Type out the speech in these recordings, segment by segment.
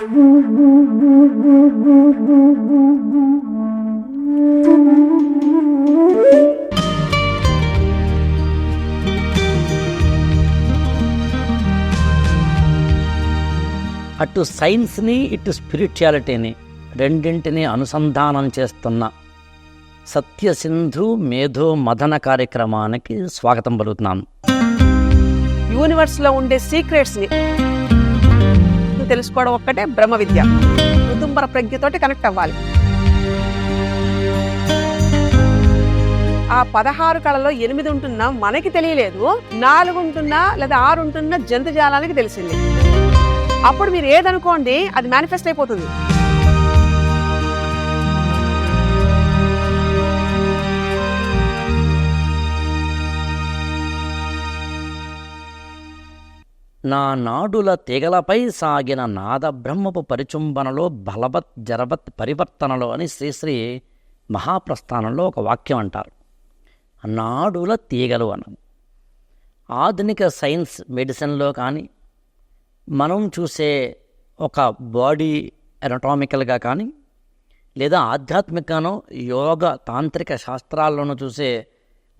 అటు సైన్స్ని ఇటు స్పిరిచువాలిటీని రెండింటినీ అనుసంధానం చేస్తున్న సత్యసింధు మేధో మదన కార్యక్రమానికి స్వాగతం పలుకుతున్నాను. యూనివర్స్లో ఉండే సీక్రెట్స్ని తెలుసుకోవడం ఒక్కటే బ్రహ్మ విద్య. కుటుంబర ప్రజ్ఞతోటి కనెక్ట్ అవ్వాలి. ఆ పదహారు కళలో ఎనిమిది ఉంటున్నా మనకి తెలియలేదు నాలుగు ఉంటున్నా లేదా ఆరు ఉంటున్న జంతుజాలానికి తెలిసింది. అప్పుడు మీరు ఏదనుకోండి అది మేనిఫెస్ట్ అయిపోతుంది. నా నాడుల తీగలపై సాగిన నాద బ్రహ్మపు పరిచుంబనలో బలవత్ జరవత్ పరివర్తనలో అని శ్రీశ్రీ మహాప్రస్థానంలో ఒక వాక్యం అంటారు. నాడుల తీగలు అనం ఆధునిక సైన్స్ మెడిసిన్లో కానీ మనం చూసే ఒక బాడీ ఎనటామికల్గా కానీ లేదా ఆధ్యాత్మికనో యోగ తాంత్రిక శాస్త్రాల్లోనూ చూసే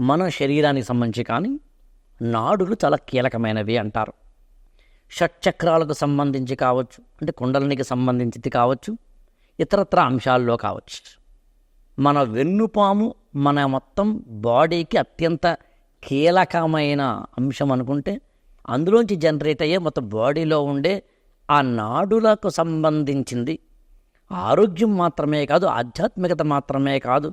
మన శరీరానికి సంబంధించి కానీ నాడులు చాలా కీలకమైనవి అంటారు. షట్చక్రాలకు సంబంధించి కావచ్చు అంటే కుండలనికి సంబంధించింది కావచ్చు ఇతరత్ర అంశాల్లో కావచ్చు. మన వెన్నుపాము మన మొత్తం బాడీకి అత్యంత కీలకమైన అంశం అనుకుంటే అందులోంచి జనరేట్ అయ్యే మొత్తం బాడీలో ఉండే ఆ నాడులకు సంబంధించింది. ఆరోగ్యం మాత్రమే కాదు ఆధ్యాత్మికత మాత్రమే కాదు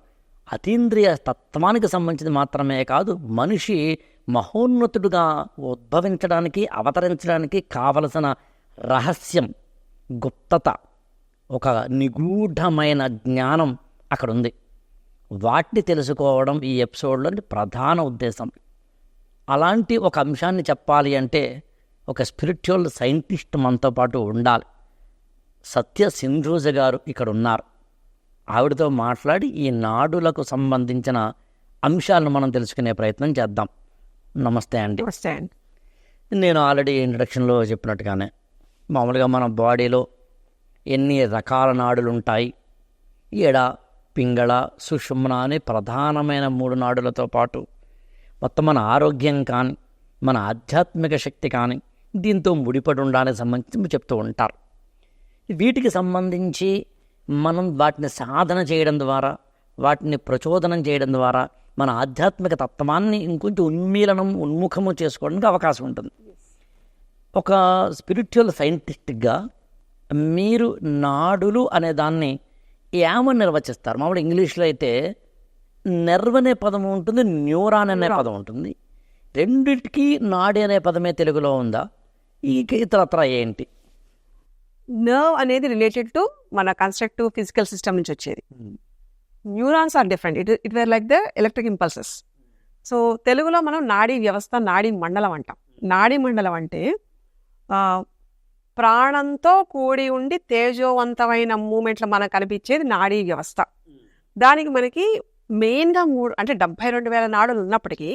అతీంద్రియ తత్వానికి సంబంధించింది మాత్రమే కాదు మనిషి మహోన్నతుడుగా ఉద్భవించడానికి అవతరించడానికి కావలసిన రహస్యం గుప్తత ఒక నిగూఢమైన జ్ఞానం అక్కడ ఉంది వాటిని తెలుసుకోవడం ఈ ఎపిసోడ్లోని ప్రధాన ఉద్దేశం. అలాంటి ఒక అంశాన్ని చెప్పాలి అంటే ఒక స్పిరిచువల్ సైంటిస్ట్ మనతో పాటు ఉండాలి. సత్య సింధూజ గారు ఇక్కడ ఉన్నారు ఆవిడతో మాట్లాడి ఈ నాడులకు సంబంధించిన అంశాలను మనం తెలుసుకునే ప్రయత్నం చేద్దాం. నమస్తే అండి. నమస్తే అండి. నేను ఆల్రెడీ ఇంట్రడక్షన్లో చెప్పినట్టుగానే మామూలుగా మన బాడీలో ఎన్ని రకాల నాడులు ఉంటాయి ఎడ పింగళ సుషుమ్న అనే ప్రధానమైన మూడు నాడులతో పాటు మొత్తం మన ఆరోగ్యం కానీ మన ఆధ్యాత్మిక శక్తి కానీ దీంతో ముడిపడి ఉండడానికి సంబంధించి చెప్తూ ఉంటారు. వీటికి సంబంధించి మనం వాటిని సాధన చేయడం ద్వారా వాటిని ప్రచోదనం చేయడం ద్వారా మన ఆధ్యాత్మిక తత్వాన్ని ఇంకొంచెం ఉన్మీలనం ఉన్ముఖము చేసుకోవడానికి అవకాశం ఉంటుంది. ఒక స్పిరిచువల్ సైంటిస్ట్గా మీరు నాడులు అనే దాన్ని ఏమని నిర్వచిస్తారు. మామూలు ఇంగ్లీష్లో అయితే నెర్వ్ అనే పదం ఉంటుంది న్యూరాన్ అనే పదం ఉంటుంది. రెండింటికి నాడి అనే పదమే తెలుగులో ఉందా? ఈ ఇతరత్ర ఏంటి? నర్వ్ అనేది రిలేటెడ్ టు మన కన్స్ట్రక్టివ్ ఫిజికల్ సిస్టమ్ నుంచి వచ్చేది. Neurons are different. It it where like the electric impulses. So తెలుగులో మనం నాడీ వ్యవస్థ నాడీ మండలం అంటాం. నాడీ మండలం అంటే ప్రాణంతో కూడి ఉండి తేజోవంతమైన మూమెంట్లు మనకు కనిపించేది నాడీ వ్యవస్థ. దానికి మనకి మెయిన్గా మూడు అంటే డెబ్బై రెండు వేల నాడులు ఉన్నప్పటికీ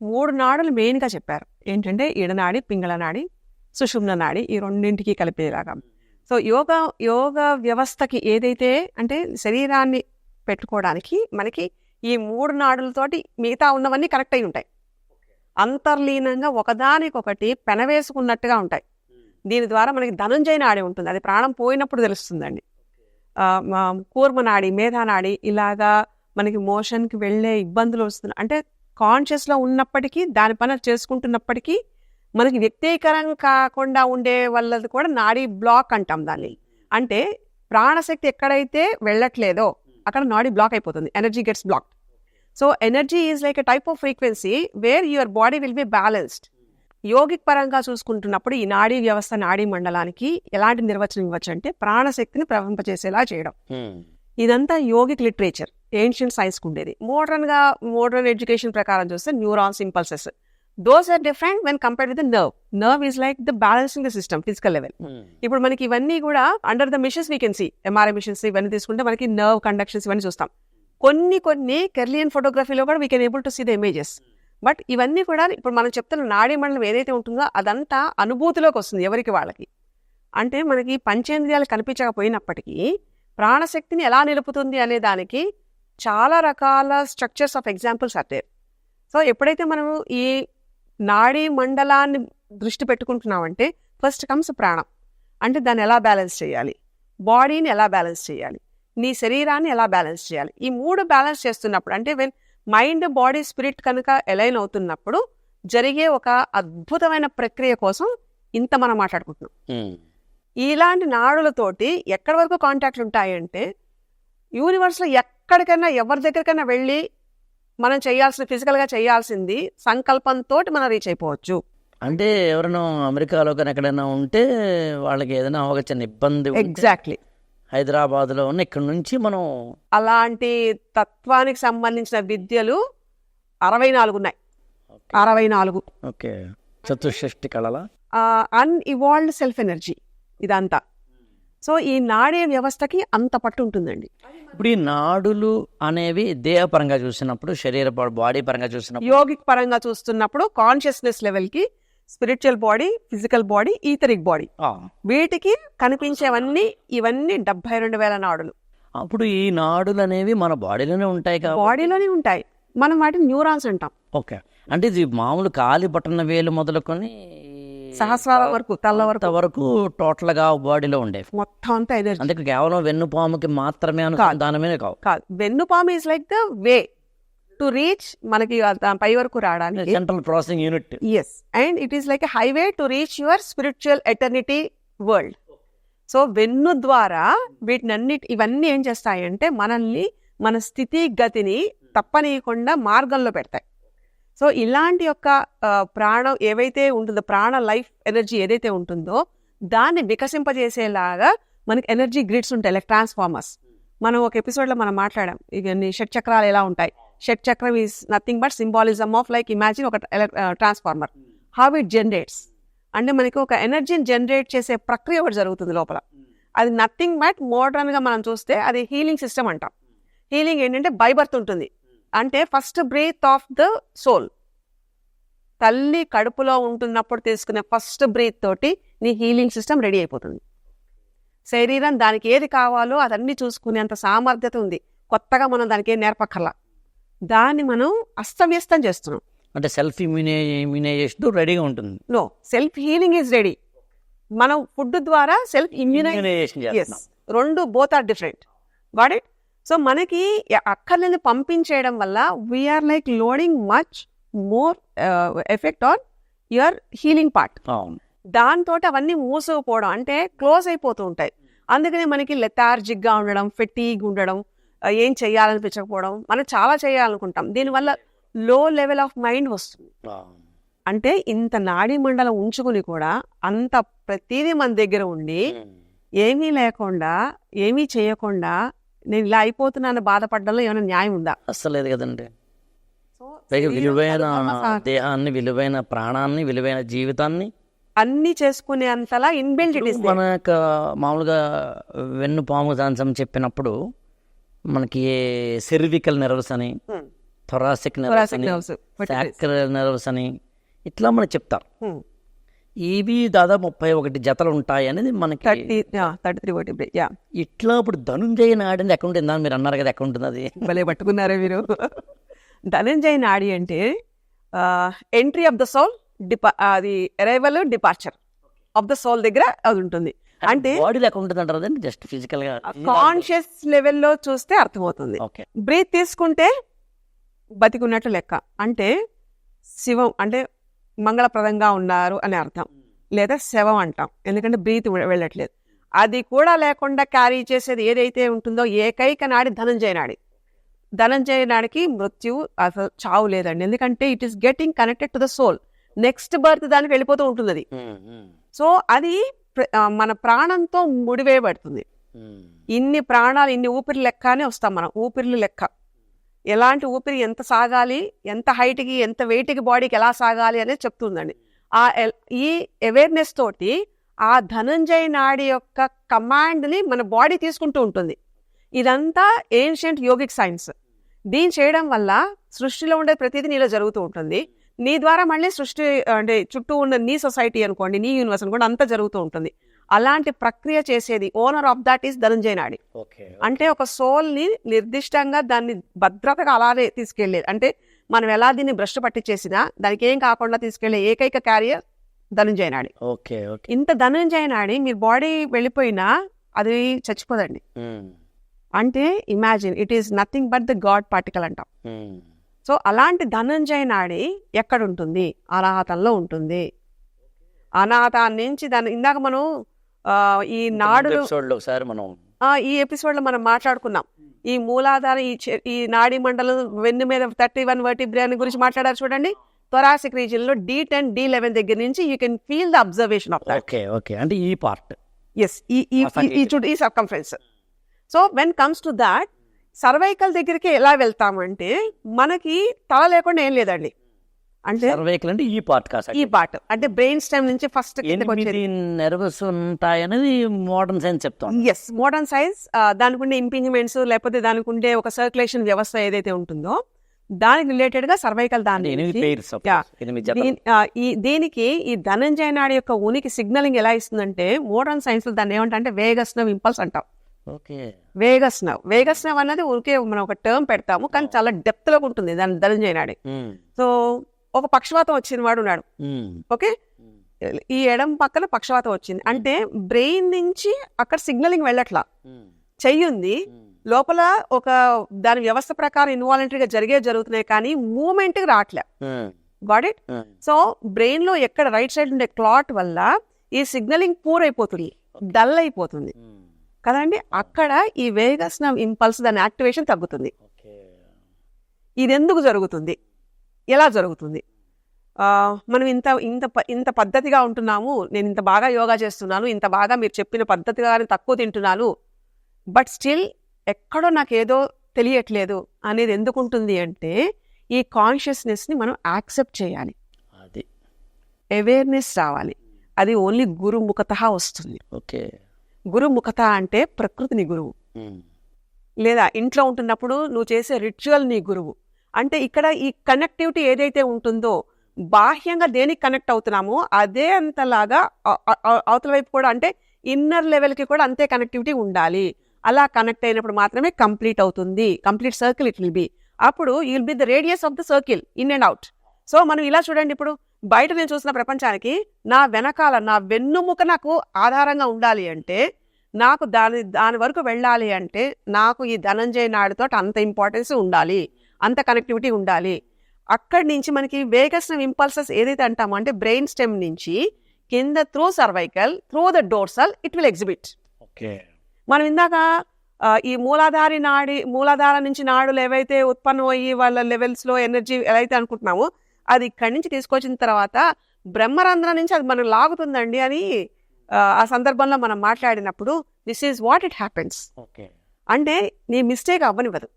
మూడు నాడులు మెయిన్గా చెప్పారు. ఏంటంటే ఎడనాడి పింగళ నాడి సుషుమ్న నాడి ఈ రెండింటికి కలిపేలాగా. సో యోగ యోగ వ్యవస్థకి ఏదైతే అంటే శరీరాన్ని పెట్టుకోవడానికి మనకి ఈ మూడు నాడులతోటి మిగతా ఉన్నవన్నీ కనెక్ట్ అయి ఉంటాయి. అంతర్లీనంగా ఒకదానికొకటి పెనవేసుకున్నట్టుగా ఉంటాయి. దీని ద్వారా మనకి ధనంజయ నాడి ఉంటుంది. అది ప్రాణం పోయినప్పుడు తెలుస్తుందండి. ఆ, మా కూర్మ నాడి మేధా నాడి ఇలాగా మనకి మోషన్కి వెళ్ళే ఇబ్బందులు వస్తున్నాయి. అంటే కాన్షియస్లో ఉన్నప్పటికీ దాని పని చేసుకుంటున్నప్పటికీ మనకి వ్యక్తీకరణ కాకుండా ఉండే వాళ్ళది కూడా నాడీ బ్లాక్ అంటాం దాన్ని. అంటే ప్రాణశక్తి ఎక్కడైతే వెళ్ళట్లేదో అక్కడ నాడీ బ్లాక్ అయిపోతుంది. Energy gets block so energy is like a type of frequency where your body will be balanced. Yogic పరంగా చూసుకుంటున్నప్పుడు ఈ నాడీ వ్యవస్థ నాడీ మండలానికి ఎలాంటి నిర్వచనం ఇవ్వచ్చు అంటే ప్రాణశక్తిని ప్రవహింపజేసేలా చేయడం. ఇదంతా యోగిక్ లిటరేచర్ ఏన్షియంట్ సైన్స్ ఉండేది. మోడర్న్గా మోడర్న్ ఎడ్యుకేషన్ ప్రకారం చూస్తే neurons impulses. Those are different when compared with nerve nerve is like the balancing the system physical level ఇప్పుడు మనకి ఇవన్నీ కూడా under the machines we can see MRI machines ఇవన్నీ తీసుకుంటే మనకి నర్వ్ కండక్షన్స్ ఇవన్నీ చూస్తాం. కొన్ని కొన్ని కెర్లియన్ ఫోటోగ్రఫీలో కూడా we can able to see the images but ఇవన్నీ కూడా ఇప్పుడు మనం చెప్తున్న నాడీ మండలం ఏదైతే ఉంటుందో అదంతా అనుభూతిలోకి వస్తుంది ఎవరికి వాళ్ళకి. అంటే మనకి పంచేంద్రియాలు కనిపించకపోయినప్పటికీ ప్రాణశక్తిని ఎలా నిలుపుతుంది అనే దానికి చాలా రకాల స్ట్రక్చర్స్ ఆఫ్ ఎగ్జాంపుల్స్ అట్టే సో ఎప్పుడైతే మనము ఈ నాడీ మండలాన్ని దృష్టి పెట్టుకుంటున్నామంటే ఫస్ట్ కమ్స్ ప్రాణం. అంటే దాన్ని ఎలా బ్యాలెన్స్ చేయాలి? బాడీని ఎలా బ్యాలెన్స్ చేయాలి? నీ శరీరాన్ని ఎలా బ్యాలెన్స్ చేయాలి? ఈ మూడు బ్యాలెన్స్ చేస్తున్నప్పుడు అంటే వెన్ మైండ్ బాడీ స్పిరిట్ కనుక ఎలైన్ అవుతున్నప్పుడు జరిగే ఒక అద్భుతమైన ప్రక్రియ కోసం ఇంత మనం మాట్లాడుకుంటున్నాం. ఇలాంటి నాడులతోటి ఎక్కడి వరకు కాంటాక్ట్లు ఉంటాయంటే యూనివర్స్లో ఎక్కడికైనా ఎవరి దగ్గరికైనా వెళ్ళి మనం చేయాల్సిన ఫిజికల్గా చేయాల్సింది సంకల్పంతో మనం రీచ్ అయిపోవచ్చు. అంటే ఎవరైనా అమెరికాలో కానీ ఎక్కడైనా ఉంటే వాళ్ళకి ఏదైనా ఒక చిన్న ఇబ్బంది ఎగ్జాక్ట్లీ హైదరాబాద్లో ఉన్న ఇక్కడ నుంచి మనం అలాంటి తత్వానికి సంబంధించిన విద్యలు అరవై నాలుగు ఉన్నాయి. అరవై నాలుగు. ఓకే. చతుషష్టి కళల. అన్ఇవాల్వ్డ్ సెల్ఫ్ ఎనర్జీ ఇదంతా. సో ఈ నాడే వ్యవస్థకి అంత పట్టు ఉంటుందండి. ఇప్పుడు ఈ నాడులు అనేవి దేహపరంగా చూసినప్పుడు శరీర బాడీ పరంగా చూసినప్పుడు యోగిక్ పరంగా చూస్తున్నప్పుడు కాన్షియస్నెస్ లెవెల్కి spiritual body physical body etheric body. వీటికి కనిపించేవన్నీ ఇవన్నీ డెబ్బై రెండు వేల నాడులు. అప్పుడు ఈ నాడులు అనేవి మన బాడీలోనే ఉంటాయి బాడీలోనే ఉంటాయి. మనం వాటిని న్యూరాన్స్ అంటాం. ఓకే. అంటే ఇది మామూలు కాలి బటన వేలు మొదలుకొని సహస్రాల వరకు తల్ల వరకు. వరకు టోటల్గా బాడీలో ఉండేవి. మొత్తం అంతా ఎనర్జీ అంటే కేవలం వెన్నుపాముకి మాత్రమే అనుసంధానమే కావు. కాదు. వెన్నుపాము is like the way to reach మనకి పై వరకు రావడానికి. Central processing unit yes and it is like highway to reach your spiritual eternity world so వెన్ను ద్వారా వీటినన్నిటి ఇవన్నీ ఏం చేస్తాయంటే మనల్ని మన స్థితి గతిని తప్పనీయకుండా మార్గంలో పెడతాయి. సో ఇలాంటి యొక్క ప్రాణం ఏవైతే ఉంటుందో ప్రాణ లైఫ్ ఎనర్జీ ఏదైతే ఉంటుందో దాన్ని వికసింపజేసేలాగా మనకి ఎనర్జీ గ్రిడ్స్ ఉంటాయి లైక్ ట్రాన్స్ఫార్మర్స్. మనం ఒక ఎపిసోడ్లో మనం మాట్లాడాం ఇవన్నీ షట్ చక్రాలు ఎలా ఉంటాయి? షట్ చక్రం is nothing but symbolism of like imagine ఒక ట్రాన్స్ఫార్మర్. హౌ ఇట్ జనరేట్స్ అంటే మనకి ఒక ఎనర్జీని జనరేట్ చేసే ప్రక్రియ ఒకటి జరుగుతుంది లోపల. అది నథింగ్ బట్ మోడర్న్గా మనం చూస్తే అది హీలింగ్ సిస్టమ్ అంటాం. హీలింగ్ ఏంటంటే బైబర్త్ ఉంటుంది. అంటే first breath of the soul తల్లి కడుపులో ఉంటున్నప్పుడు తీసుకునే ఫస్ట్ బ్రీత్ తోటి నీ హీలింగ్ సిస్టమ్ రెడీ అయిపోతుంది. శరీరం దానికి ఏది కావాలో అదన్నీ చూసుకునేంత సామర్థ్యత ఉంది. కొత్తగా మనం దానికి ఏం నేర్పక్కర్లా. దాన్ని మనం అస్తవ్యస్తం చేస్తున్నాం. అంటే సెల్ఫ్ ఇమ్యూనే ఇమ్యూనైజేషన్ రెడీగా ఉంటుంది. No self healing is ready మనం ఫుడ్ ద్వారా సెల్ఫ్ ఇమ్యూనైజ్ ఇమ్యూనైజేషన్ రెండు both are different what it so మనకి అక్కర్లేని పంపించేయడం వల్ల we are like loading much more effect on your healing part దాంతో అవన్నీ మూసుకుపోవడం అంటే క్లోజ్ అయిపోతూ ఉంటాయి. అందుకనే మనకి లెథార్జిక్గా ఉండడం ఫెటీగ్ ఉండడం ఏం చేయాలనిపించకపోవడం మనం చాలా చేయాలనుకుంటాం. దీనివల్ల లో లెవెల్ ఆఫ్ మైండ్ వస్తుంది. అంటే ఇంత నాడీ మండలం ఉంచుకుని కూడా అంత ప్రతిదీ మన దగ్గర ఉండి ఏమీ లేకుండా ఏమీ చేయకుండా నేను ఇలా అయిపోతున్నాను బాధపడడంలో ఏమైనా న్యాయం ఉందా? అస్సలు లేదు కదండి. పైగా విలువైన దేహాన్ని విలువైన ప్రాణాన్ని విలువైన జీవితాన్ని అన్ని చేసుకునే అంతలా ఇన్బిల్ట్ ఇట్ ఇస్ మన యొక్క మామూలుగా వెన్ను పాము దాంసం చెప్పినప్పుడు మనకి సెర్వికల్ నెర్వ్స్ అని థొరాసిక్ నెర్వ్స్ అని నెర్వ్స్ అని ఇట్లా మనకి చెప్తారు. ఇవి దాదాపు ముప్పై ఒకటి జతలు ఉంటాయి అనేది మనకి థర్టీ థర్టీ త్రీ ఒకటి యా. ఇట్లా ఇప్పుడు ధనుంజయ నాడింది ఎక్కడ ఉంటుంది మీరు అన్నారు కదా ఎక్కడ ఉంటుంది అది భలే పట్టుకున్నారే మీరు. ధనంజయ నాడి అంటే ఎంట్రీ ఆఫ్ ద సోల్ డిపా అది arrival departure of the soul దగ్గర అది ఉంటుంది. అంటే బాడీలో ఎక్కడ ఉంటుంది అంటారు జస్ట్ ఫిజికల్గా. కాన్షియస్ లెవెల్లో చూస్తే అర్థమవుతుంది. ఓకే బ్రీత్ తీసుకుంటే బతికున్నట్టు లెక్క. అంటే శివం అంటే మంగళప్రదంగా ఉన్నారు అని అర్థం. లేదా శవం అంటాం. ఎందుకంటే బ్రీత్ వెళ్ళట్లేదు. అది కూడా లేకుండా క్యారీ చేసేది ఏదైతే ఉంటుందో ఏకైక నాడి ధనంజయ నాడి. ధనంజయ నాడికి మృత్యు అసలు చావు లేదండి. ఎందుకంటే it is getting connected to the soul next birth దానికి వెళ్ళిపోతూ ఉంటుంది అది సో అది మన ప్రాణంతో ముడివేయబడుతుంది. ఇన్ని ప్రాణాలు ఇన్ని ఊపిరి లెక్కనే వస్తాం మనం. ఊపిరిలు లెక్క. ఎలాంటి ఊపిరి ఎంత సాగాలి ఎంత హైట్కి ఎంత వెయిట్కి బాడీకి ఎలా సాగాలి అనేది చెప్తుందండి. ఆ ఈ అవేర్నెస్ తోటి ఆ ధనంజయ నాడి యొక్క కమాండ్ని మన బాడీ తీసుకుంటూ ఉంటుంది. ఇదంతా ఏన్షియంట్ యోగిక్ సైన్స్ దీన్ని చేయడం వల్ల సృష్టిలో ఉండే ప్రతిదీ నీలో జరుగుతూ ఉంటుంది. నీ ద్వారా మళ్ళీ సృష్టి అంటే చుట్టూ ఉన్న నీ సొసైటీ అనుకోండి నీ యూనివర్స్ అనుకోండి అంతా జరుగుతూ ఉంటుంది. అలాంటి ప్రక్రియ చేసేది owner of that is Dhananjaya నాడి అంటే ఒక సోల్ని నిర్దిష్టంగా దాన్ని భద్రతగా అలానే తీసుకెళ్ళేది అంటే మనం ఎలా దీన్ని భ్రష్టు పట్టించేసినా దానికి ఏం కాకుండా తీసుకెళ్ళే ఏకైక క్యారియర్ ధనంజయ నాడి ఇంత ధనంజయ నాడి మీ బాడీ వెళ్ళిపోయినా అది చచ్చిపోదండి. అంటే imagine it is nothing but the god particle అంటాం. సో అలాంటి ధనంజయ నాడి ఎక్కడ ఉంటుంది అనాహతంలో ఉంటుంది. అనాహతం నుంచి దాని ఇందాక మనం ఈ నాడులు ఒకసారి మనం ఆ, ఈ ఎపిసోడ్లో మనం మాట్లాడుకున్నాం ఈ మూలాధార ఈ ఈ నాడీ మండలం వెన్ను మీద థర్టీ వన్ వర్టిబ్రే గురించి మాట్లాడారు చూడండి. థొరాసిక్ రీజియన్లో డి టెన్ డి లెవెన్ దగ్గర నుంచి you can feel the observation of okay okay. అంటే ఈ పార్ట్. ఎస్ ఈ ఈ ఈ circumference so when comes to that cervical దగ్గరికి ఎలా వెళ్తామంటే మనకి తల లేకుండా ఏం లేదండి. అంటే సర్వైకల్ అంటే ఈ పార్ట్ కాదు ఈ పార్ట్. అంటే బ్రెయిన్ స్టెమ్ నుంచి ఫస్ట్ నెర్వస్ ఉంటాయనేది మోడర్న్ సైన్స్ చెప్తాం ఎస్ మోడర్న్ సైన్స్ దానికి ఉండే ఇంపింజ్మెంట్స్ లేకపోతే దానికి ఉండే ఒక సర్క్యులేషన్ వ్యవస్థ ఏదైతే ఉంటుందో దానికి రిలేటెడ్గా సర్వైకల్ దాని ఈ దీనికి ఈ ధనంజయ నాడి యొక్క ఉనికి సిగ్నలింగ్ ఎలా ఇస్తుందంటే మోడర్న్ సైన్స్లో దాన్ని ఏమంటా అంటే వేగస్ నవ్ ఇంపల్స్ అంటాం. Okay. Vagus nerve vagus nerve అన్నది ఊరికే మనం ఒక టర్మ్ పెడతాము కానీ చాలా డెప్త్లో ఉంటుంది దాని ధనంజయ నాడి. సో ఒక పక్షవాతం వచ్చిన వాడు ఉన్నాడు. ఓకే? ఈ ఎడం పక్కన పక్షవాతం వచ్చింది. అంటే బ్రెయిన్ నుంచి అక్కడ సిగ్నలింగ్ వెళ్ళట్లా. చెయ్యి ఉంది. లోపల ఒక దాని వ్యవస్థ ప్రకారం ఇన్వాలంటరీ గా జరిగే జరుగుతున్నాయి కానీ మూమెంట్ రావట్లే గాట్ ఇట్. సో బ్రెయిన్లో ఎక్కడ రైట్ సైడ్ ఉండే క్లాట్ వల్ల ఈ సిగ్నలింగ్ పూర్ అయిపోతుంది. డల్ అయిపోతుంది. కదండి? అక్కడ ఈ వేగస్ ఇంపల్స్ దాని యాక్టివేషన్ తగ్గుతుంది. ఇది ఎందుకు జరుగుతుంది? ఎలా జరుగుతుంది? మనం ఇంత ఇంత ఇంత పద్ధతిగా ఉంటున్నాము నేను ఇంత బాగా యోగా చేస్తున్నాను ఇంత బాగా మీరు చెప్పిన పద్ధతిగానే తక్కువ తింటున్నాను బట్ స్టిల్ ఎక్కడో నాకు ఏదో తెలియట్లేదు అనేది ఎందుకు ఉంటుంది అంటే ఈ కాన్షియస్నెస్ని మనం యాక్సెప్ట్ చేయాలి. అది. అవేర్నెస్ రావాలి. అది ఓన్లీ గురుముఖత వస్తుంది. ఓకే. గురుముఖత అంటే ప్రకృతిని గురువు. ఉమ్, లేదా ఇంట్లో ఉంటున్నప్పుడు నువ్వు చేసే రిచువల్ నీ గురువు. అంటే ఇక్కడ ఈ కనెక్టివిటీ ఏదైతే ఉంటుందో బాహ్యంగా దేనికి కనెక్ట్ అవుతున్నామో అదే అంతలాగా అవతల వైపు కూడా అంటే ఇన్నర్ లెవెల్కి కూడా అంతే కనెక్టివిటీ ఉండాలి. అలా కనెక్ట్ అయినప్పుడు మాత్రమే కంప్లీట్ అవుతుంది. Complete circle it will be అప్పుడు will be the radius of the circle in and out so మనం ఇలా చూడండి ఇప్పుడు. బయట నేను చూసిన ప్రపంచానికి నా వెనకాల నా వెన్నుముక నాకు ఆధారంగా ఉండాలి అంటే నాకు దాని దాని వరకు వెళ్ళాలి అంటే నాకు ఈ ధనంజయ నాడుతో అంత ఇంపార్టెన్స్ ఉండాలి. అంత కనెక్టివిటీ ఉండాలి. అక్కడి నుంచి మనకి వేగస్ ఇంపల్సెస్ ఏదైతే అంటామో అంటే బ్రెయిన్ స్టెమ్ నుంచి కింద through cervical through the dorsal it will exhibit okay. మనం ఇందాక ఈ మూలాధారి నాడి మూలాధార నుంచి నాడులు ఏవైతే ఉత్పన్నం అయ్యి వాళ్ళ లెవెల్స్లో ఎనర్జీ ఎలా అయితే అనుకుంటున్నామో అది ఇక్కడి నుంచి తీసుకొచ్చిన తర్వాత బ్రహ్మరంధ్రం నుంచి అది మనం లాగుతుందండి అని ఆ, సందర్భంలో మనం మాట్లాడినప్పుడు this is what it happens okay. అంటే నీ మిస్టేక్ అవ్వనివ్వదు.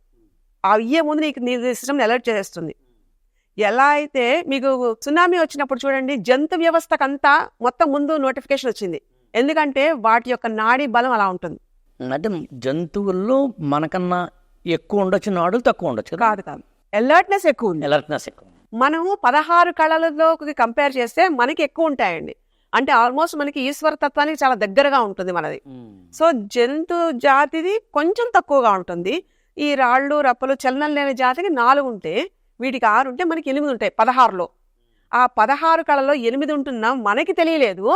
అయ్యే ముందు నీకు నీ సిస్టమ్ అలర్ట్ చేస్తుంది ఎలా అయితే మీకు సునామీ వచ్చినప్పుడు చూడండి జంతు వ్యవస్థకంతా మొత్తం ముందు నోటిఫికేషన్ వచ్చింది. ఎందుకంటే వాటి యొక్క నాడీ బలం అలా ఉంటుంది. అంటే జంతువుల్లో మనకన్నా ఎక్కువ ఉండొచ్చు నాడులు తక్కువ ఉండొచ్చు కదా? కాదు అలర్ట్నెస్ ఎక్కువ ఉంది. అలర్ట్నెస్ ఎక్కువ మనము పదహారు కళలలో కంపేర్ చేస్తే మనకి ఎక్కువ ఉంటాయండి. అంటే ఆల్మోస్ట్ మనకి ఈశ్వర తత్వానికి చాలా దగ్గరగా ఉంటుంది మనది. సో జంతు జాతిది కొంచెం తక్కువగా ఉంటుంది. ఈ రాళ్ళు రప్పలు చలనం లేని జాతికి నాలుగు ఉంటే వీటికి ఆరు ఉంటే మనకి ఎనిమిది ఉంటాయి పదహారులో. ఆ పదహారు కళలో ఎనిమిది ఉంటున్నా మనకి తెలియలేదు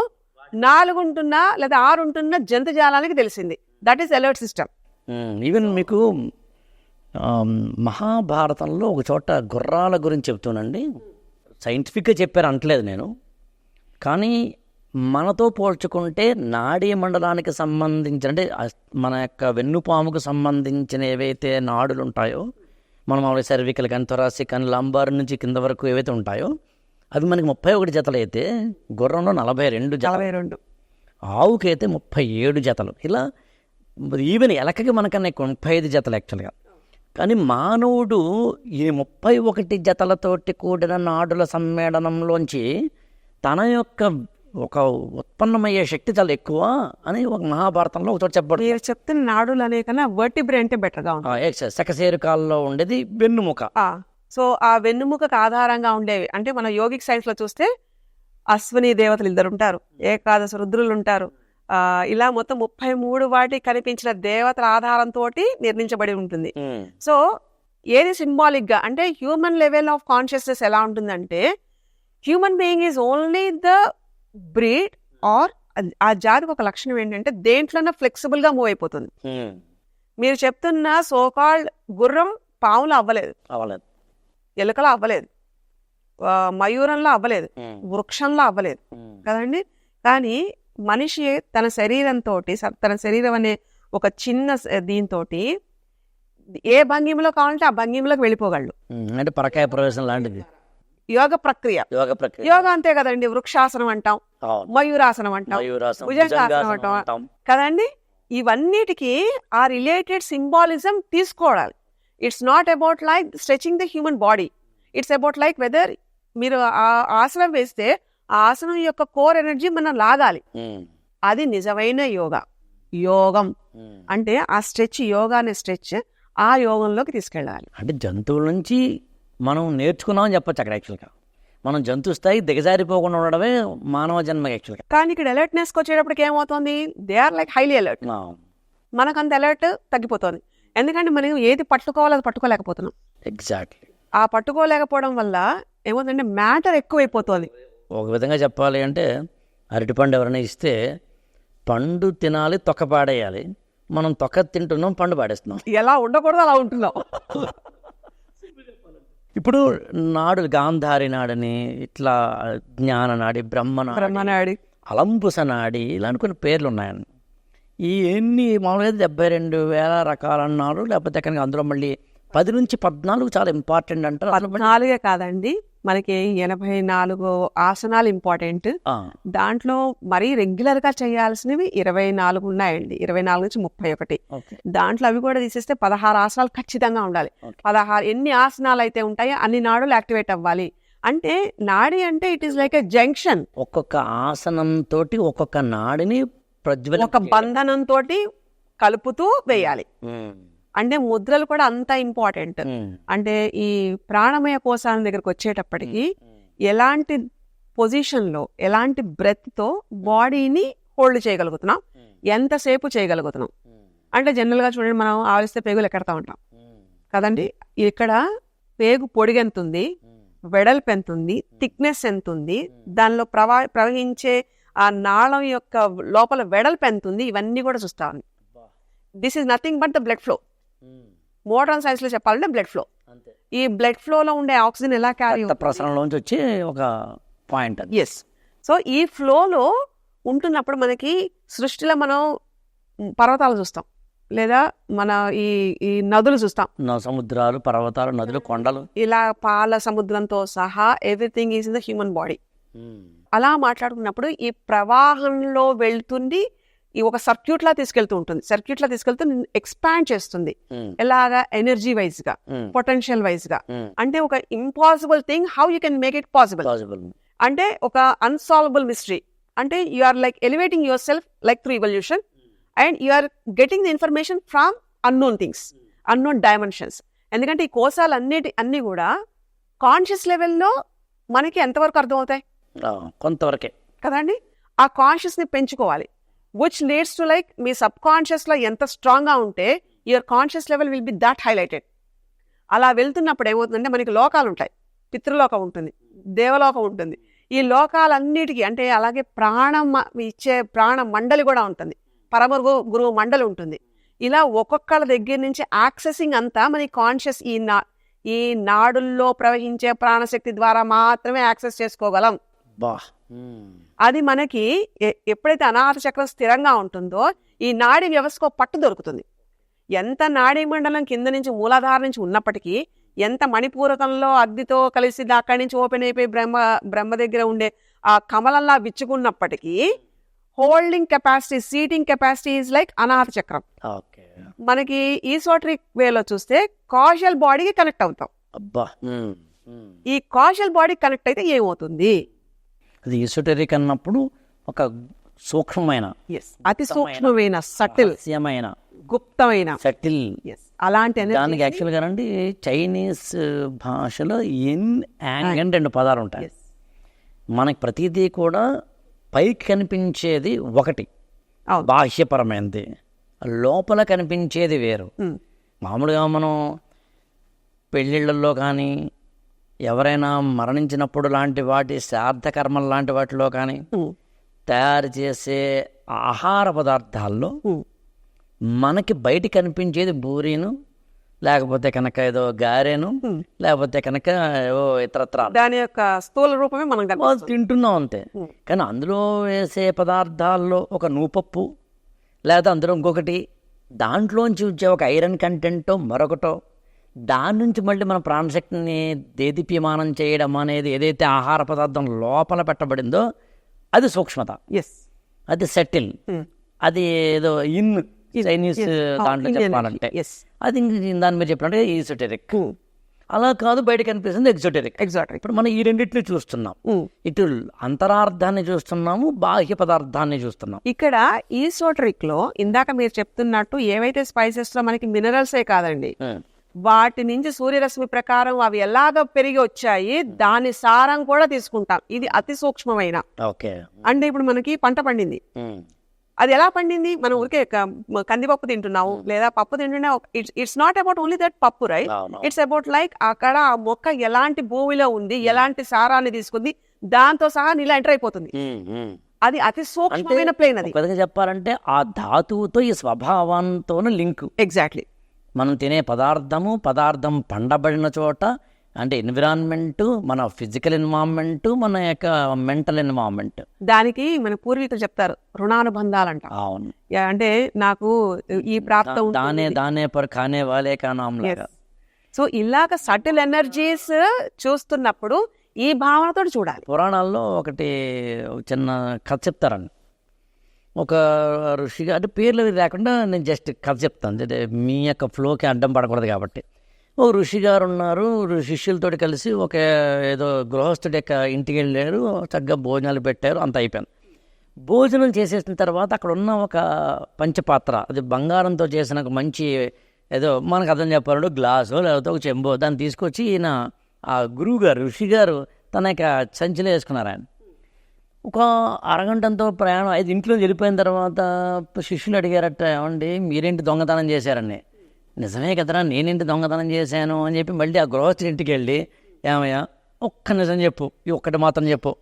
నాలుగు ఉంటున్నా లేదా ఆరు ఉంటున్నా జంతుజాలానికి తెలిసింది. That is alert system even మీకు మహాభారతంలో ఒక చోట గుర్రాల గురించి చెప్తానండి సైంటిఫిక్గా చెప్పారు అంటలేదు నేను. కానీ మనతో పోల్చుకుంటే నాడీ మండలానికి సంబంధించిన అంటే మన యొక్క వెన్నుపాముకు సంబంధించిన ఏవైతే నాడులు ఉంటాయో మనం మామూలుగా సర్వికల్ కానీ థొరాసిక్ కానీ లంబార్ నుంచి కింద వరకు ఏవైతే ఉంటాయో అవి మనకి ముప్పై ఒకటి జతలు అయితే గుర్రంలో నలభై రెండు నలభై రెండు. ఆవుకి అయితే ముప్పై ఏడు జతలు. ఇలా ఈవెన్ ఎలకకి మనకన్నా ముప్పై ఐదు జతలు యాక్చువల్గా. కానీ మానవుడు ఈ ముప్పై ఒకటి జతలతోటి కూడిన నాడుల సమ్మేళనంలోంచి తన యొక్క ఒక ఉత్పన్నమయ్యే శక్తి చాలా ఎక్కువ అని ఒక మహాభారతంలో ఒకచోట చెప్పబడు. మీరు చెప్తున్న నాడులు అనే కన్నా వర్టిబ్రే అంటే బెటర్గా ఉంటుంది శకశేరుకాల్లో ఉండేది వెన్నుముక. సో ఆ వెన్నుముకకు ఆధారంగా ఉండేవి. అంటే మన యోగిక్ సైన్స్లో చూస్తే అశ్విని దేవతలు ఇద్దరు ఉంటారు ఏకాదశ రుద్రులు ఉంటారు. ఆ, ఇలా మొత్తం ముప్పై మూడు వాటి కనిపించిన దేవతల ఆధారంతో నిర్మించబడి ఉంటుంది. ఉమ్, సో ఏది సింబాలిక్గా అంటే హ్యూమన్ లెవెల్ ఆఫ్ కాన్షియస్నెస్ ఎలా ఉంటుందంటే human being is only the breed or ఆ జాతికి ఒక లక్షణం ఏంటంటే దేంట్లోనే ఫ్లెక్సిబుల్గా మూవ్ అయిపోతుంది. మీరు చెప్తున్న సోకాల్డ్ గుర్రం పాములో అవ్వలేదు. అవ్వలేదు. ఎలుకలో అవ్వలేదు. మయూరంలో అవ్వలేదు. వృక్షంలో అవ్వలేదు. కదండి? కానీ మనిషి తన శరీరంతో తన శరీరం అనే ఒక చిన్న దీంతో ఏ భంగిమలో కావాలంటే ఆ భంగిమలోకి వెళ్ళిపోగలడు. అంటే పరకాయ ప్రవేశం లాంటిది. యోగ ప్రక్రియ. యోగ ప్రక్రియ. యోగ అంతే కదండి వృక్షాసనం అంటాం. మయూరాసనం అంటాం భుజంగాసనం అంటాం. కదండి ఇవన్నిటికీ ఆ రిలేటెడ్ సింబాలిజం తీసుకోవాలి. It's not about like stretching the human body it's about like whether మీరు ఆ ఆసనం వేస్తే ఆ ఆసనం యొక్క కోర్ ఎనర్జీ మనం లాగాలి. అది నిజమైన యోగా యోగం. అంటే ఆ స్ట్రెచ్ యోగా అనే స్ట్రెచ్ ఆ యోగంలోకి తీసుకెళ్ళాలి. అంటే జంతువుల నుంచి మనం నేర్చుకున్నామని చెప్పొచ్చు అక్కడ యాక్చువల్గా మనం జంతు స్థాయి దిగజారిపోకుండా ఉండడమే మానవ జన్మ యాక్చువల్గా కానీ ఇక్కడ అలర్ట్నెస్కి వచ్చేటప్పటికి ఏమవుతుంది? They are like highly alert మనకు అంత అలర్ట్ తగ్గిపోతుంది. ఎందుకంటే మనం ఏది పట్టుకోవాలో అది పట్టుకోలేకపోతున్నాం. ఎగ్జాక్ట్లీ ఆ పట్టుకోలేకపోవడం వల్ల ఏమవుతుందంటే మ్యాటర్ ఎక్కువైపోతుంది. ఒక విధంగా చెప్పాలి అంటే అరటిపండు ఎవరైనా ఇస్తే పండు తినాలి తొక్క పాడేయాలి. మనం తొక్క తింటున్నాం పండు పాడేస్తున్నాం. ఎలా ఉండకూడదు అలా ఉంటున్నాం. ఇప్పుడు నాడు గాంధారి నాడని ఇట్లా జ్ఞాన నాడి బ్రహ్మ నాడి బ్రహ్మనాడి. అలంపుస నాడి ఇలాంటి కొన్ని పేర్లు ఉన్నాయండి ఈ ఎన్ని మామూలుగా డెబ్బై రెండు వేల రకాలు అన్నారు లేకపోతే ఎక్కడికి అందులో మళ్ళీ పది నుంచి పద్నాలుగు చాలా ఇంపార్టెంట్ అంటారు. అసలు మళ్ళీ- నాలుగే కాదండి. మనకి ఎనభై నాలుగు ఆసనాలు ఇంపార్టెంట్ దాంట్లో మరీ రెగ్యులర్గా చేయాల్సినవి ఇరవై నాలుగు ఉన్నాయండి. ఇరవై నాలుగు నుంచి ముప్పై ఒకటి. దాంట్లో అవి కూడా తీసేస్తే పదహారు ఆసనాలు ఖచ్చితంగా ఉండాలి. పదహారు ఎన్ని ఆసనాలు అయితే ఉంటాయో అన్ని నాడులు యాక్టివేట్ అవ్వాలి. అంటే నాడి అంటే it is like a junction ఒక్కొక్క ఆసనం తోటి ఒక్కొక్క నాడిని ప్రజ్వల ఒక బంధనం తోటి కలుపుతూ వేయాలి. అంటే ముద్రలు కూడా అంత ఇంపార్టెంట్. అంటే ఈ ప్రాణమయ కోశాల దగ్గరకు వచ్చేటప్పటికి ఎలాంటి పొజిషన్లో ఎలాంటి బ్రెత్తో బాడీని హోల్డ్ చేయగలుగుతున్నాం? ఎంతసేపు చేయగలుగుతున్నాం? అంటే జనరల్గా చూడండి మనం ఆవలిస్తే పేగులు ఎక్కడతా ఉంటాం. కదండి? ఇక్కడ పేగు పొడిగి ఎంత ఉంది? వెడల్పు ఎంత ఉంది? థిక్నెస్ ఎంత ఉంది? దానిలో ప్రవా ప్రవహించే ఆ నాళం యొక్క లోపల వెడల్పు ఎంత ఉంది? ఇవన్నీ కూడా చూస్తా ఉంది this is nothing but the blood flow modern సైన్స్లో చెప్పాలంటే బ్లడ్ ఫ్లో ఈ బ్లడ్ ఫ్లోలో ఉండే ఆక్సిజన్ ఎలా క్యారీ ప్రసరణలోంచి వచ్చే ఒక పాయింట్ ఎస్ సో ఈ ఫ్లోలో ఉంటున్నప్పుడు మనకి సృష్టిలో మనం పర్వతాలు చూస్తాం. లేదా మన ఈ ఈ నదులు చూస్తాం. నా సముద్రాలు పర్వతాలు నదులు కొండలు. ఇలా పాల సముద్రంతో సహా everything is in the human body అలా మాట్లాడుకున్నప్పుడు ఈ ప్రవాహంలో వెళ్తుంది ఈ ఒక సర్క్యూట్ లా తీసుకెళ్తూ ఉంటుంది. సర్క్యూట్ లా తీసుకెళ్తూ ఎక్స్పాండ్ చేస్తుంది. ఎలాగా? ఎనర్జీ వైజ్గా పొటెన్షియల్ వైజ్గా. అంటే ఒక impossible thing how you can make it possible? అంటే ఒక అన్సాల్వబుల్ మిస్టరీ. అంటే you are like elevating yourself like through evolution and you are getting the information from unknown things unknown dimensions. ఎందుకంటే ఈ కోశాలు అన్నిటి అన్ని కూడా కాన్షియస్ లెవెల్లో మనకి ఎంతవరకు అర్థమవుతాయి? కొంతవరకే. కదండి ఆ కాన్షియస్ని పెంచుకోవాలి. విచ్ లీడ్స్ టు లైక్ మీ సబ్ కాన్షియస్లో ఎంత స్ట్రాంగ్గా ఉంటే your conscious level will be that highlighted అలా వెళ్తున్నప్పుడు ఏమవుతుందంటే మనకి లోకాలు ఉంటాయి. పితృలోకం ఉంటుంది దేవలోకం ఉంటుంది. ఈ లోకాలన్నిటికీ అంటే అలాగే ప్రాణం ఇచ్చే ప్రాణ మండలి కూడా ఉంటుంది. పరమ గురువు మండలి ఉంటుంది. ఇలా ఒక్కొక్కళ్ళ దగ్గర నుంచి యాక్సెసింగ్ అంతా మన కాన్షియస్ ఈ నా ఈ నాడుల్లో ప్రవహించే ప్రాణశక్తి ద్వారా మాత్రమే యాక్సెస్ చేసుకోగలం. బా. అది మనకి ఎప్పుడైతే అనాథ చక్రం స్థిరంగా ఉంటుందో ఈ నాడీ వ్యవస్థకు పట్టు దొరుకుతుంది. ఎంత నాడీ మండలం కింద నుంచి మూలాధార నుంచి ఉన్నప్పటికీ ఎంత మణిపూరకంలో అగ్నితో కలిసి అక్కడి నుంచి ఓపెన్ అయిపోయి బ్రహ్మ బ్రహ్మ దగ్గర ఉండే ఆ కమలంలా విచ్చుకున్నప్పటికీ holding capacity seating capacity is like అనాథ చక్రం. ఓకే. మనకి ఈసోట్రిక్ వేలో చూస్తే కాషల్ బాడీకి కనెక్ట్ అవుతాం. అబ్బా. ఈ కాషల్ బాడీ కనెక్ట్ అయితే ఏమవుతుంది? అది ఇసోటెరిక్ అన్నప్పుడు ఒక సూక్ష్మమైన అతి సూక్ష్మమైన సటిల్ రహస్యమైన గుప్తమైన. సటిల్. అలాంటి దానికి యాక్చువల్గా అండి చైనీస్ భాషలో ఎన్ యాంగ్ రెండు పదాలు ఉంటాయి. మనకి ప్రతిదీ కూడా పైకి కనిపించేది ఒకటి. బాహ్యపరమైనది. లోపల కనిపించేది వేరు. ఉమ్, మామూలుగా మనం పెళ్ళిళ్ళల్లో కానీ ఎవరైనా మరణించినప్పుడు లాంటి వాటి శ్రాద్ధ కర్మలు లాంటి వాటిలో కానీ తయారు చేసే ఆహార పదార్థాల్లో. మనకి బయట కనిపించేది బూరీను లేకపోతే కనుక ఏదో గారెను లేకపోతే కనుక ఏవో ఇతరత్ర దాని యొక్క స్థూల రూపమే మనం. తింటున్నాం అంతే కానీ అందులో వేసే పదార్థాల్లో ఒక నూపప్పు లేదా అందులో ఇంకొకటి దాంట్లోంచి వచ్చే ఒక ఐరన్ కంటెంటో మరొకటో దాని నుంచి మళ్ళీ మన ప్రాణశక్తిని దేదీప్యమానం చేయడం అనేది ఏదైతే ఆహార పదార్థం లోపల పెట్టబడిందో అది సూక్ష్మత. ఎస్ అది సెటిల్. అది ఏదో ఇన్ చైనీస్ దాంట్లో చెప్పాలంటే. అది దాని మీద చెప్పినట్టే ఈసోటెరిక్ అలా కాదు బయట కనిపిస్తుంది ఎగ్జోటెరిక్ ఎగ్జాక్ట్ ఇప్పుడు మనం ఈ రెండింటిని చూస్తున్నాం. ఇటు అంతరార్థాన్ని చూస్తున్నాము బాహ్య పదార్థాన్ని చూస్తున్నాం. ఇక్కడ ఈసోటరిక్లో ఇందాక మీరు చెప్తున్నట్టు ఏవైతే స్పైసెస్లో మనకి మినరల్సే కాదండి వాటి నుంచి సూర్యరశ్మి ప్రకారం అవి ఎలాగ పెరిగి వచ్చాయి దాని సారం కూడా తీసుకుంటాం. ఇది అతి సూక్ష్మమైన. ఓకే. అంటే ఇప్పుడు మనకి పంట పండింది. అది ఎలా పండింది? మనం ఊరికే కందిపప్పు తింటున్నాము లేదా పప్పు తింటున్నా it's not about only that పప్పు రైట్. ఇట్స్ అబౌట్ లైక్ అక్కడ ఆ మొక్క ఎలాంటి భూమిలో ఉంది ఎలాంటి సారాన్ని తీసుకుంది దాంతో సహా నీళ్ళు ఎంటర్ అయిపోతుంది. అది అతి సూక్ష్మమైన ప్లేన్ అది. చెప్పాలంటే ఆ ధాతువుతో ఈ స్వభావంతోనే లింక్. ఎగ్జాక్ట్లీ మనం తినే పదార్థము పదార్థం పండబడిన చోట అంటే ఎన్విరాన్మెంట్ మన ఫిజికల్ ఎన్వాన్మెంట్ మన యొక్క మెంటల్ ఎన్వాన్మెంట్ దానికి మన పూర్వీకులు చెప్తారు రుణానుబంధాలంట. అవును. అంటే నాకు ఈ ప్రాప్తం దానే దానే పర్ ఖానే వాలే కా నామ్ లాగా సో ఇలాగ సటిల్ ఎనర్జీస్ చూస్తున్నప్పుడు ఈ భావనతో చూడాలి. పురాణాల్లో ఒకటి ఒక చిన్న కథ చెప్తారండి. ఒక ఋషిగా అంటే పేర్లు అవి లేకుండా నేను జస్ట్ కథ చెప్తాను. అంటే మీ యొక్క ఫ్లోకి అడ్డం పడకూడదు కాబట్టి. ఓ ఋషి గారు ఉన్నారు శిష్యులతో కలిసి ఒక ఏదో గృహస్థుడి యొక్క ఇంటికి వెళ్ళారు చక్కగా భోజనాలు పెట్టారు అంత అయిపోయింది. భోజనం చేసేసిన తర్వాత అక్కడ ఉన్న ఒక పంచపాత్ర అది బంగారంతో చేసిన ఒక మంచి ఏదో మనకు అర్థం చెప్పాలంటే గ్లాసు లేకపోతే ఒక చెంబో దాన్ని తీసుకొచ్చి ఈయన ఆ గురువు గారు ఋషి గారు తన యొక్క సంచిలో వేసుకున్నారు ఆయన. ఒక అరగంటంతో ప్రయాణం ఐదు ఇంట్లో వెళ్ళిపోయిన తర్వాత శిష్యులు అడిగారట ఏమండి మీరేంటి దొంగతనం చేశారని. నిజమే కదరా నేనేంటి దొంగతనం చేశాను అని చెప్పి మళ్ళీ ఆ గృహస్థుడి ఇంటికి వెళ్ళి ఏమయ్యా ఒక్క నిజం చెప్పు ఈ ఒక్కటి మాత్రం చెప్పు.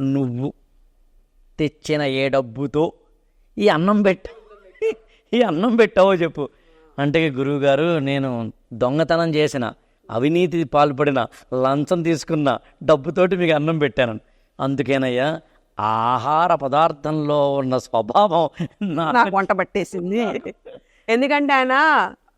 నువ్వు తెచ్చిన ఏ డబ్బుతో ఈ అన్నం పెట్ట ఈ అన్నం పెట్టావో చెప్పు. అంటే గురువుగారు నేను దొంగతనం చేసిన అవినీతి పాల్పడిన లంచం తీసుకున్న డబ్బుతోటి మీకు అన్నం పెట్టాను అందుకేనయ్యా ఆహార పదార్థంలో ఉన్న స్వభావం నాకు వంట పట్టేసింది. ఎందుకంటే ఆయన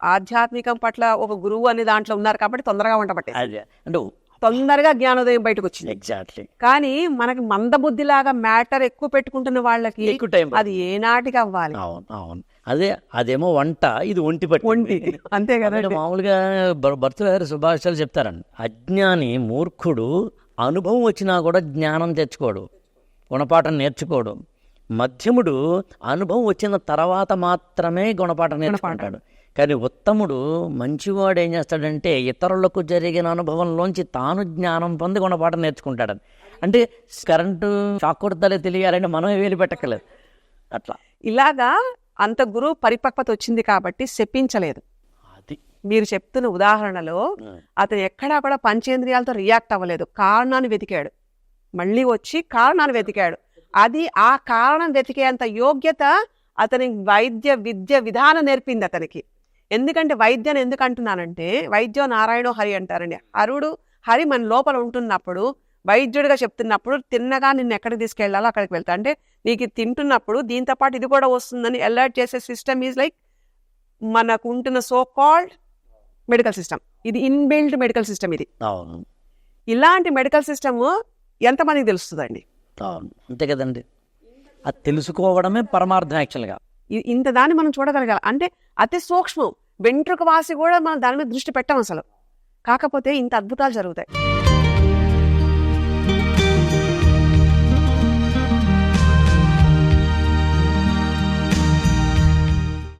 ఆధ్యాత్మికం పట్ల ఒక గురువు అనే దాంట్లో ఉన్నారు కాబట్టి తొందరగా వంట పట్టేసింది. అదే అంటే తొందరగా జ్ఞానోదయం బయటకు వచ్చింది ఎగ్జాక్ట్లీ కానీ మనకి మందబుద్ధి లాగా మ్యాటర్ ఎక్కువ పెట్టుకుంటున్న వాళ్ళకి అది ఏ నాటికి అవ్వాలి. అవును అవును. అదే అదేమో వంట ఇది ఒంటి పట్టి ఒంటి అంతే కదా మామూలుగా భ- భర్తలు గారు సుభాషాలు చెప్తారండి. అజ్ఞాని మూర్ఖుడు అనుభవం వచ్చినా కూడా జ్ఞానం తెచ్చుకోడు గుణపాఠం నేర్చుకోడు. మధ్యముడు అనుభవం వచ్చిన తర్వాత మాత్రమే గుణపాఠం నేర్చుకుంటాడు. కానీ ఉత్తముడు మంచివాడు ఏం చేస్తాడంటే ఇతరులకు జరిగిన అనుభవంలోంచి తాను జ్ఞానం పొంది గుణపాఠం నేర్చుకుంటాడు. అంటే కరెంటు షాక్ కొడతాలే తెలియాలంటే మనమే వేలు పెట్టక్కర్లేదు. అట్లా. ఇలాగా అంత గురువు పరిపక్వత వచ్చింది కాబట్టి శపించలేదు. మీరు చెప్తున్న ఉదాహరణలో అతను ఎక్కడా కూడా పంచేంద్రియాలతో రియాక్ట్ అవ్వలేదు. కారణాన్ని వెతికాడు. మళ్ళీ వచ్చి కారణాన్ని వెతికాడు. అది ఆ కారణం వెతికేంత యోగ్యత అతని వైద్య విద్య విధానం నేర్పింది అతనికి. ఎందుకంటే వైద్యాన్ని ఎందుకు అంటున్నానంటే వైద్యో నారాయణో హరి అంటారండి. హరుడు హరి మన లోపల ఉంటున్నప్పుడు వైద్యుడిగా చెప్తున్నప్పుడు తిన్నగా నిన్ను ఎక్కడికి తీసుకెళ్ళాలో అక్కడికి వెళ్తా. అంటే నీకు తింటున్నప్పుడు దీంతో పాటు ఇది కూడా వస్తుందని అలర్ట్ చేసే సిస్టమ్ ఈజ్ లైక్ మనకు ఉంటున్న సో కాల్డ్ మెడికల్ సిస్టమ్. ఇది ఇన్బిల్డ్ మెడికల్ సిస్టమ్ ఇది. అవును. ఇలాంటి మెడికల్ సిస్టమ్ ఎంతమందికి తెలుస్తుందండి? అవును. అంతే కదండి. అది తెలుసుకోవడమే పరమార్థం యాక్చువల్గా. ఇంత దాన్ని మనం చూడగలగాలి అంటే అతి సూక్ష్మం. వెంట్రుక వాసి కూడా మనం దాని మీద దృష్టి పెట్టం అసలు. కాకపోతే ఇంత అద్భుతాలు జరుగుతాయి.